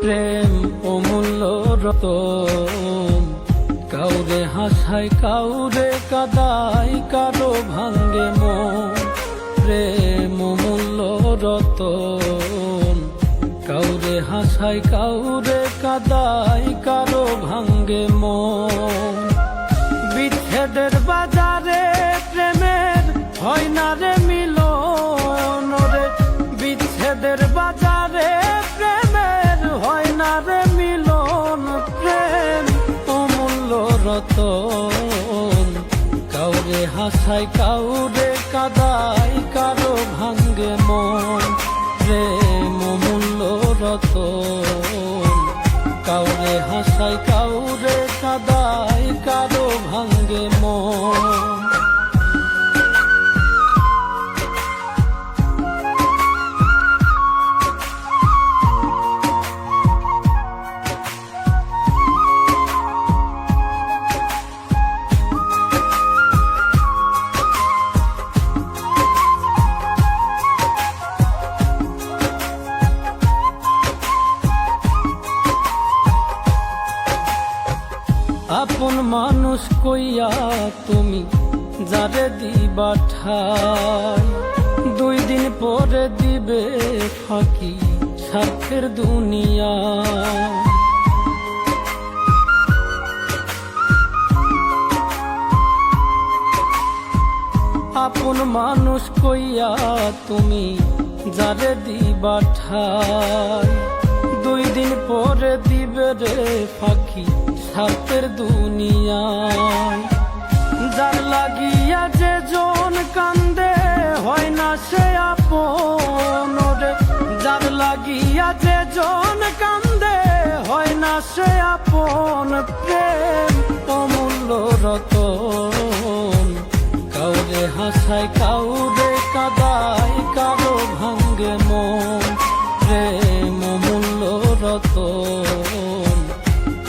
প্রেম অমূল্য রতন। কাউরে হাসায় কাউরে কাদাই, কারও ভাঙ্গে মন। প্রেম অমূল্য রতন। কাউরে হাসায় কাউরে কাদাই, কারও ভাঙ্গে মন। বিচ্ছেদের বাজারে হাসায় কাউরে কাদাই কারও ভাঙ্গে মন প্রেম মূল্য রত কাউরে হাসায় আপন মানুষ কইয়া তুমি যারে দিবা ঠাই। দুই দিন পরে দিবে ফাঁকি স্বার্থের দুনিয়া। আপন মানুষ কইয়া তুমি যারে দিবা ঠাই। দুই দিন পরে দিবে রে পাখি সাপের দুনিয়ায় যার লাগিয়া যে জন কান্দে, হয় না সে আপন যার লাগিয়া যে জন কান্দে, হয় না সে আপন প্রেম। অমূল্য রতন, কাউরে হাসায়, কাউরে কাদাই কারও ভাঙ্গে মন। প্রেম মূল্য রতন।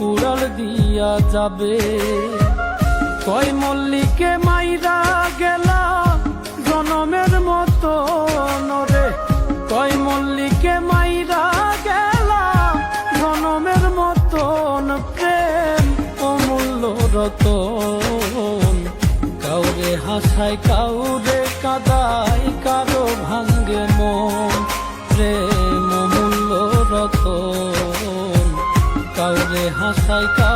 উড়াল দিয়া যাবে। কয় মল্লিকে মাইরা গেলা জনমের মতো নরে। কয় মল্লিকে মাইরা গেলা জনমের মতন প্রেম অমূল্য রতন। কাউরে হাসায়, কাউরে কাদাই কারও ভাঙ্গে মন। হাসায় কাউ